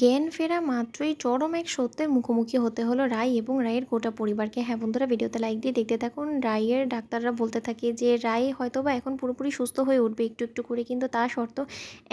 জ্ঞান ফেরা মাত্রই চরম এক সত্যের মুখোমুখি হতে হলো রায় এবং রায়ের গোটা পরিবারকে। হ্যাঁ বন্ধুরা, ভিডিওতে লাইক দিয়ে দেখতে থাকুন। রায়ের ডাক্তাররা বলতে থাকে যে রায় হয়তো বা এখন পুরোপুরি সুস্থ হয়ে উঠবে একটু একটু করে, কিন্তু তা শর্ত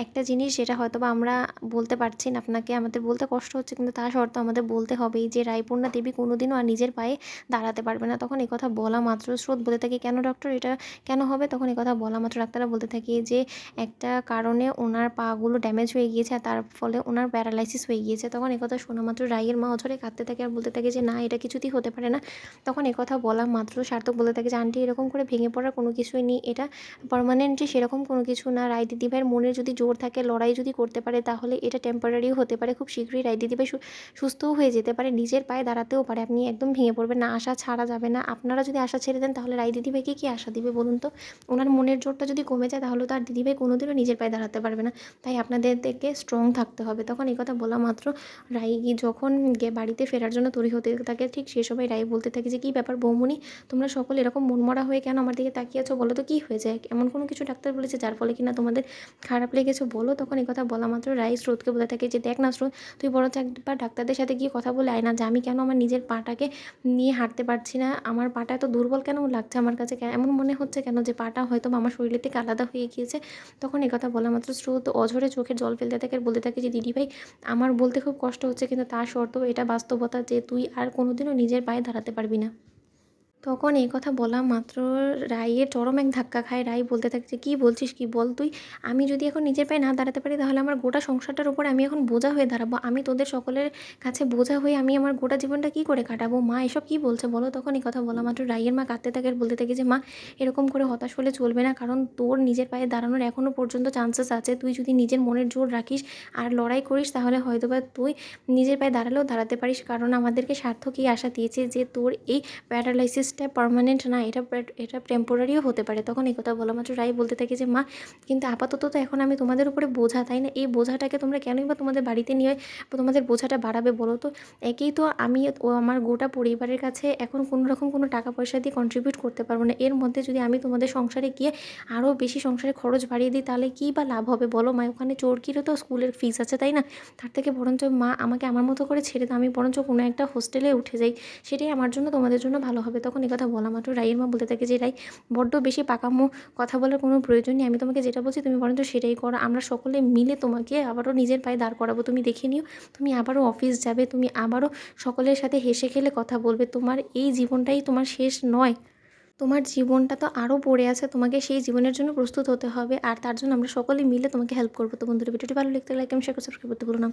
একটা জিনিস যেটা হয়তো বা আমরা বলতে পারছি না, আপনাকে আমাদের বলতে কষ্ট হচ্ছে, কিন্তু তা শর্ত আমাদের বলতে হবেই যে রায়পূর্ণা দেবী কোনোদিনও আর নিজের পায়ে দাঁড়াতে পারবে না। তখন কথা বলা মাত্র স্রোত। বলতে থাকে, কেন ডক্টর এটা কেন হবে? তখন কথা বলা মাত্র ডাক্তাররা বলতে থাকে যে, একটা কারণে ওনার পাগুলো ড্যামেজ হয়ে গিয়েছে তার ফলে ওনার প্যারালাইসিস হয়ে গিয়েছে। তখন একথা শোনা মাত্র রায়ের মা অঝরে কাঁদতে থাকে আর বলতে থাকে যে, না, এটা কিছুতেই হতে পারে না। তখন একথা বলা মাত্র সার্থক বলতে থাকে যে, আন্টি, এরকম করে ভেঙে পড়ার কোনো কিছুই নেই। এটা পারমানেন্ট যে সেরকম কোনো কিছু না। রায় দিদিভাইয়ের মনে যদি জোর থাকে, লড়াই যদি করতে পারে, তাহলে এটা টেম্পোরারিও হতে পারে। খুব শীঘ্রই রায় দিদিভাই সুস্থও হয়ে যেতে পারে। নিজের পায়ে দাঁড়াতেও পারে। আপনি একদম ভেঙে পড়বেন না। আশা ছাড়া যাবে না। আপনারা যদি আশা ছেড়ে দেন, তাহলে রায় দিদিভাইকে কি আশা দিবে বলুন তো? ওনার মনের জোরটা যদি কমে যায়, তাহলে তো আর দিদিভাই কোনোদিনও নিজের পায়ে দাঁড়াতে পারবে না। তাই আপনাদের থেকে স্ট্রং থাকতে হবে। তখন এই কথা বলা মাত্র। রাই যখন বাড়িতে ফেরার জন্য তৈরি হতে থাকে, ঠিক সে সময় রাই বলতে থাকে যে, কী ব্যাপার বৌমনি তোমরা সকল এরকম মনমরা হয়ে কেন আমার দিকে তাকিয়ে আছো? বলো তো কী হয়ে যায় এমন কোনো কিছু ডাক্তার বলেছে যার ফলে কিনা তোমাদের খারাপ লেগেছে? বলো। তখন এই কথা বলা মাত্র রাই স্রোতকে বলে থাকে যে, দেখ না স্রোত, তুই বরঞ্চ একবার ডাক্তারদের সাথে গিয়ে কথা বলে আয় না যে, আমি কেন আমার নিজের পাটাকে নিয়ে হাঁটতে পারছি না? আমার পাটা এত দুর্বল কেন লাগছে আমার কাছে? এমন মনে হচ্ছে কেন যে, পাটা হয়তো আমার শরীরের থেকে আলাদা হয়ে গিয়েছে? তখন কথা বলা মাত্র স্রোত অঝরে চোখের জল ফেলতে থাকে আর বলতে থাকে যে দিদিভাই আমার বলতে খুব কষ্ট হচ্ছে, কিন্তু তা সত্ত্বেও এটা বাস্তবতা যে তুই আর কোনোদিনও নিজের পায়ে দাঁড়াতে পারবি না। তখন এই কথা বলা মাত্র রায়ের চরম এক ধাক্কা খায়। রায় বলতে থাকে যে, কী বলছিস? কি বল তুই? আমি যদি এখন নিজের পায়ে না দাঁড়াতে পারি, তাহলে আমার গোটা সংসারটার উপর আমি এখন বোঝা হয়ে দাঁড়াবো। আমি তোদের সকলের কাছে বোঝা হয়ে আমি আমার গোটা জীবনটা কী করে কাটাবো? মা, এসব কী বলছে? বলো। তখন এই কথা বলা মাত্র রায়ের মা কাঁদতে থাকে বলতে থাকে যে, মা, এরকম করে হতাশ হলে চলবে না, কারণ তোর নিজের পায়ে দাঁড়ানোর এখনও পর্যন্ত চান্সেস আছে। তুই যদি নিজের মনের জোর রাখিস আর লড়াই করিস, তাহলে হয়তো বা তুই নিজের পায়ে দাঁড়ালেও দাঁড়াতে পারিস। কারণ আমাদেরকে সার্থক এই আশা দিয়েছে যে, তোর এই প্যারালাইসিসটা পার্মানেন্ট না, এটা এটা টেম্পোরারিও হতে পারে। তখন এই কথা বলা মাত্র রাই বলতে থাকে যে, মা, কিন্তু আপাতত তো এখন আমি তোমাদের উপরে বোঝা, তাই না? এই বোঝাটাকে তোমরা কেনই বা তোমাদের বাড়িতে নিয়ে তোমাদের বোঝাটা বাড়াবে বলো তো? একেই তো আমি ও আমার গোটা পরিবারের কাছে এখন কোনো রকম কোনো টাকা পয়সা দিয়ে কন্ট্রিবিউট করতে পারব না। এর মধ্যে যদি আমি তোমাদের সংসারে গিয়ে আরও বেশি সংসারে খরচ বাড়িয়ে দিই, তাহলে কী বা লাভ হবে বলো? মা, ওখানে চোরকিরও তো স্কুলের ফিস আছে, তাই না? তার থেকে বরঞ্চ মা আমাকে আমার মতো করে ছেড়ে দাও। আমি বরঞ্চ কোনো একটা হোস্টেলে উঠে যাই। সেটাই আমার জন্য, তোমাদের জন্য ভালো হবে। তখন এই কথা বলা মাত্র। রাইয়ের মা বলতে থাকে যে, রাই, বড্ড বেশি পাকামো, কথা বলার কোনো প্রয়োজন নেই। আমি তোমাকে যেটা বলছি তুমি বরঞ্চ সেটাই করো। আমরা সকলে মিলে তোমাকে আবারও নিজের পায়ে দাঁড় করাবো। তুমি দেখে নিও, তুমি আবারও অফিস যাবে, তুমি আবারও সকলের সাথে হেসে খেলে কথা বলবে। তোমার এই জীবনটাই তোমার শেষ নয়। তোমার জীবনটা তো আরও পড়ে আছে। তোমাকে সেই জীবনের জন্য প্রস্তুত হতে হবে। আর তার জন্য আমরা সকলে মিলে তোমাকে হেল্প করব। তো বন্ধুরা, ভিডিওটি ভালো লাগতে লাইক আমি শেয়ার সাবস্ক্রাইব করতে ভুলো না।